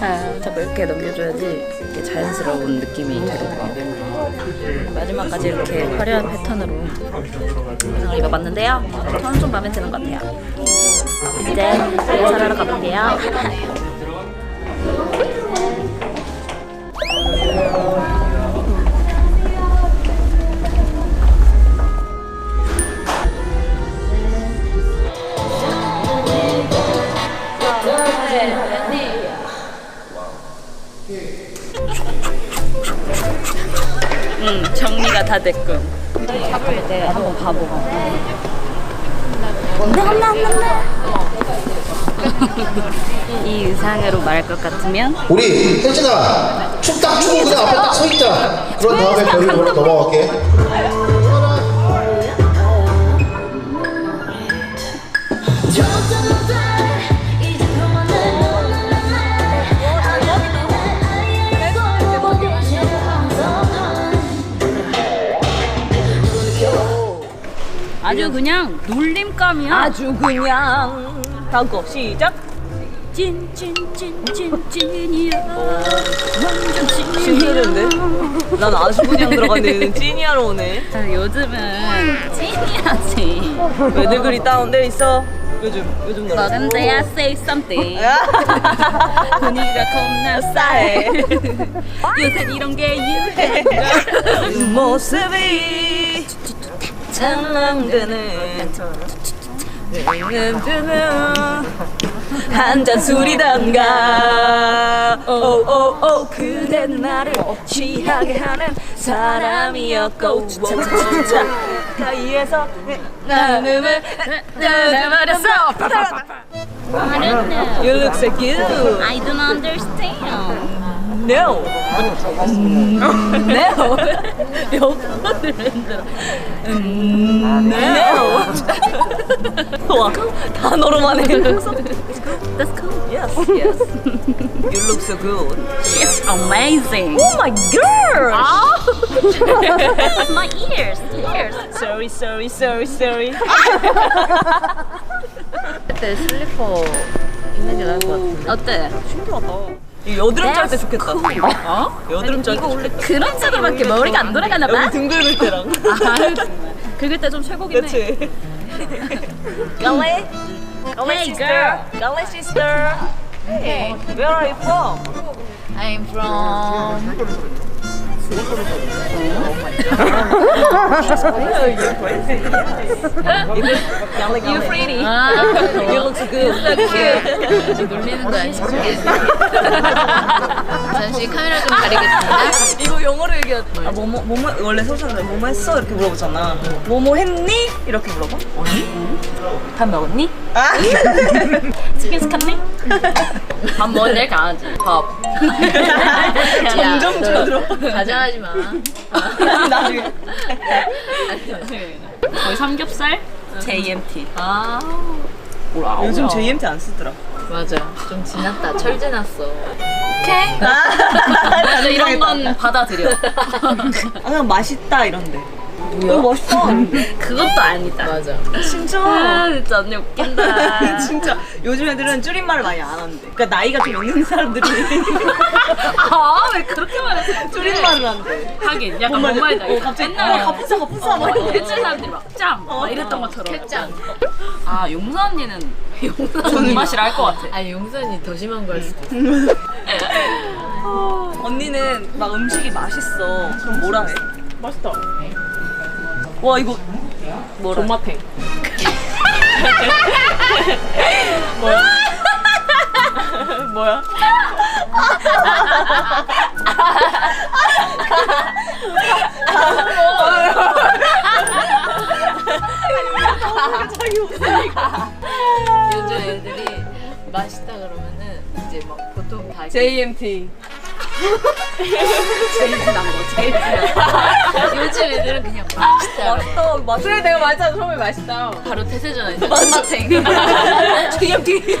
아, 자꾸 이렇게 넘겨줘야지 이렇게 자연스러운 느낌이 되거든요. 마지막까지 이렇게 화려한 패턴으로 영상을 입어봤는데요. 저는 좀 마음에 드는 것 같아요. 이제 리허설 하러 가볼게요. 됐군. 잡을 때 한번 봐보고. 안돼 안돼 안돼 이 의상으로 말할 것 같으면 우리 혜진아 춥딱 추고 그냥 앞에 딱 서 있자 그런 다음에 별로 넘어갈게 아주 그냥 놀림감이야. 아주 그냥 다음 거 시작 찐찐찐찐찐이야. 완전. 신기했는데? 난 아주 그냥 들어갔는데 찐이야로 오네 아, 요즘은 찐이야지. 왜들 그리 다운돼 있어? 요즘 요즘 노래 뭐든지야 say something. 분위기가 겁나 싸해. 요새 이런 게 유행. 모습이 찰랑드는 한잔 술이던가 오오오 그댄 나를 취하게 하는 사람이었고 진짜 가이에서 마음을 내버렸어. I don't know. You look so good I don't understand. No No 영어를 흔들어. No 와 단어로만 해 That's cool. Yes Yes You look so good She's amazing. Oh my girl My ears, ears. Sorry sorry sorry sorry 그때 슬리퍼 입는 게 나을 것 같은데. 어때? 이 여드름 짤 때 좋겠다 어? 여드름 짤때 좋겠다 그런 쪽으로밖에 머리가 안 돌아가나 봐. 여기 등 긁을 때랑 아, 긁을 때 좀 최고긴 해. 갈래? 갈래 Hey, sister girl. 갈래 sister Hey Where are you from? I'm from You pretty 아, You look good 놀리는 거 아니지? 잠시 카메라 좀 가리겠습니다. 이거 영어로 얘기하 아, 뭐뭐 뭐뭐 원래 소설은 뭐뭐 했어 이렇게 물어보잖아. 뭐뭐 했니? 이렇게 물어봐. 밥 먹었니? 아. 치킨 스켰니? 밥 먹었니? 강아지. 밥. 점점 줄어들어. 가장하지 마. 나중에. 거의 삼겹살? JMT. 아, 요즘 JMT 안 쓰더라. 맞아. 좀 지났다. 철 지났어. 오케이. 근데 이런 건 받아들여. 아, 그냥 맛있다 이런데. 뭐야? 맛있다. 그것도 아니다. 맞아. 진짜. 아, 진짜 언니 웃긴다. 진짜 요즘 애들은 줄임말을 많이 안 하는데. 그러니까 나이가 좀 있는 사람들이 아, 왜 그렇게 말해? 줄임말을 한대. 하긴, 약간 뭔 말인지 어, 알겠다. 갑자기 옛날에 어, 가푸사 가푸사 막 이러고. 대체 사람들이 막 짱! 막 이랬던 것처럼. 캡짱. 아, 용서 언니는 용서 존맛이라 할것 같아. 아니, 용선이 더 심한 걸 수도 있어. 언니는 막 음식이 맛있어. 그럼 뭐라 해? 맛있다. 와 이거 뭐라? 존맛탱. 뭐야? 뭐야? 요즘 애들이 맛있다 그러면은 이제 막 보통 다 JMT. 제일 난 거, 제일 난 요즘 애들은 그냥 맛있다. 맛있다. 맛있다. 내가 말했잖아. 처음에 맛있다. 바로 태세잖아. 이제. 맛탱. JMT.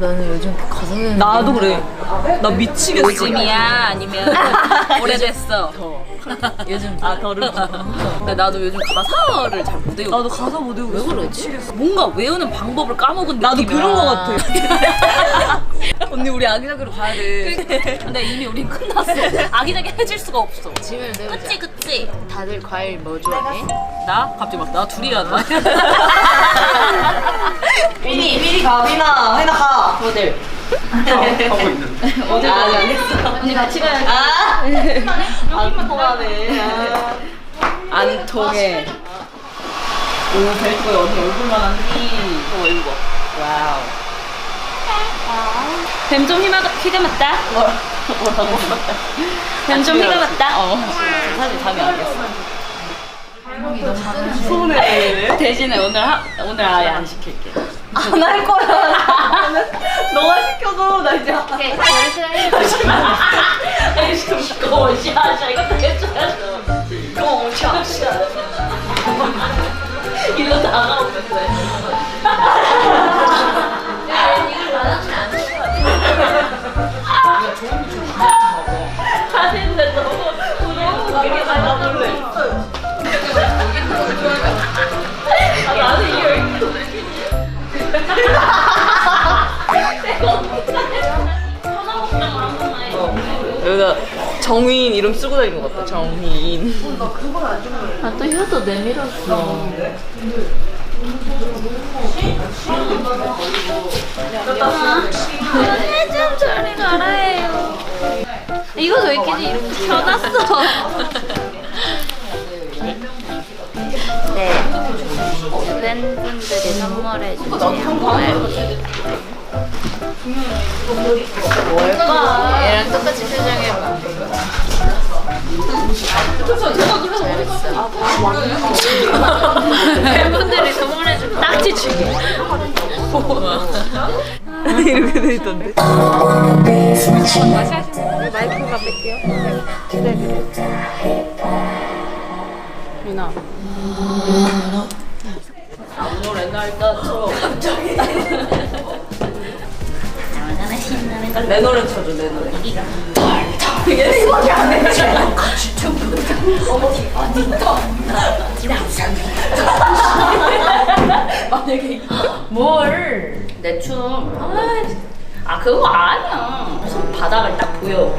나는 요즘 가사는 나도 그래. 나 미치겠어. 요즘이야? 아니면 오래됐어? 요즘 아 더르기. 근데 나도 요즘 가사를 잘 못 외우고 나도 가사 못 외우고 왜 그러지? 뭔가 외우는 방법을 까먹은 나도 느낌이야. 그런 거 같아. 언니 우리 아기자기로 가야 돼. 근데 이미 우린 끝났어. 아기자기 해질 수가 없어. 짐을 내보자. 그치 그치. 다들 과일 뭐 좋아해? 나 갑자기 막 나 둘이 하다. 미니 미니 가 미나 미나 가. 모델. 어디 가? 안 했어. 언니 같이 가야지. 아. 안 통하네. 아. 안 통해. 오 벨트가 언니 얼굴만 한니. 어 이거. 와우. 뱀좀 휘가 휘감았다. 뭐라고? 뱀좀 휘감았다. 어. 사실 잠이 안 깼어. 손해. 대신에 오늘 하, 오늘 아예 안 시킬게. 안 할 거야. 너가 시켜줘. 나 이제. 오케이, 머리 에이 좀 시끄러워. 샤샤 이거 다 해줘야죠. 꽁 샤샤. 이거 나가오면서. 이름 쓰고 다니는 것 같다. 정휘인. 아 또 혀도 내밀었어. 좀 저리 가라해요. 이거 왜 이렇게 이름 켜놨어? 네. 팬분들이 선물해 주신 뭘까? 얘랑 똑같이 표정해봐. 팬분들이 선물해 준 딱지치기. 이렇게 돼 있던데. 오늘 옛날 따처럼 갑자기. 내 노래 쳐줘 내 노래. 뭘? 내 춤. 아, 아 그거 아니야. 손 바닥을 딱 보여.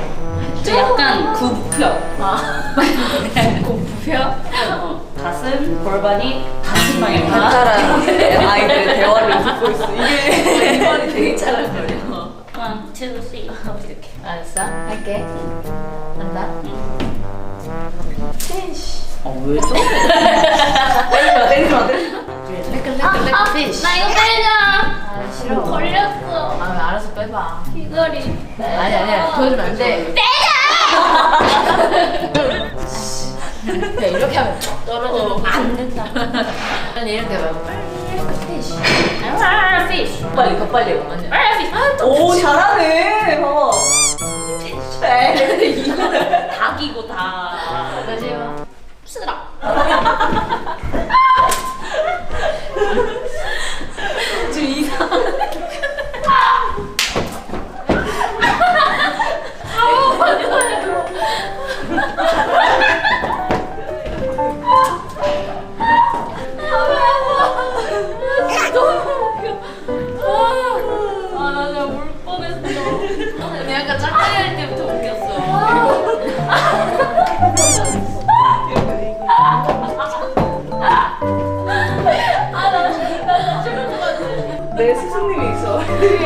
좀 약간 굽혀. 아. 굽혀. 어, 가슴, 골반이 가슴 가. 한자랑 아이들 대화를 듣고 있어. 알았어? 할게. 간다. 어, 왜 저? 땡기마 땡기마 땡기마. 아, 피쉬. 나 이거 빼자. 아, 싫어. 걸렸어. 아, 왜 알아서 빼봐. 귀걸이. 아니, 아니야. 보여주면 안 돼. 야, 이렇게 하면 쭉 떨어져. 안 된다. 아니, 이렇게 말고. 피쉬. 아, fish. 빨리 더 빨리 해. 아니야. 아. 아, 또 오 잘하네. 봐봐. Fish. 이거는 닭이고 다. 다시 해봐.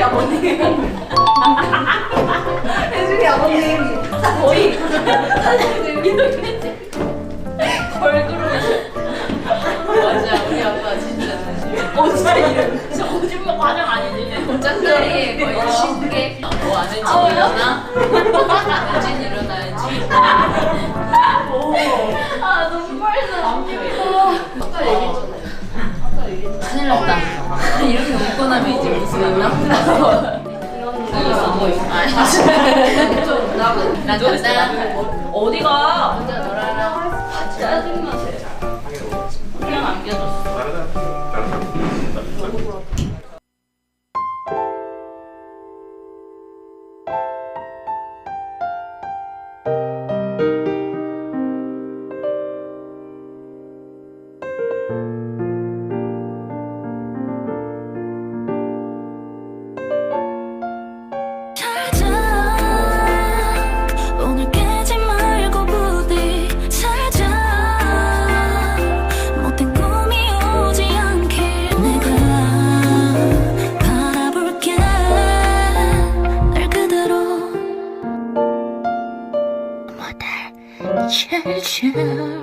아버님. 혜준이 아버님. 거의 맞아, 우리 아빠 진짜. 어, 진짜 이름. 진짜 거짓말 과장 아니지? 짝짝이 거의 쉽게. 뭐안 할지 일어나? 안 일어나야지. 아, 눈물 나. 큰일 났다. 웃고 나면 이제 무슨 나나 간다. 어디가? 놀아라. 짜증나. 그냥 안겨줬어. 这。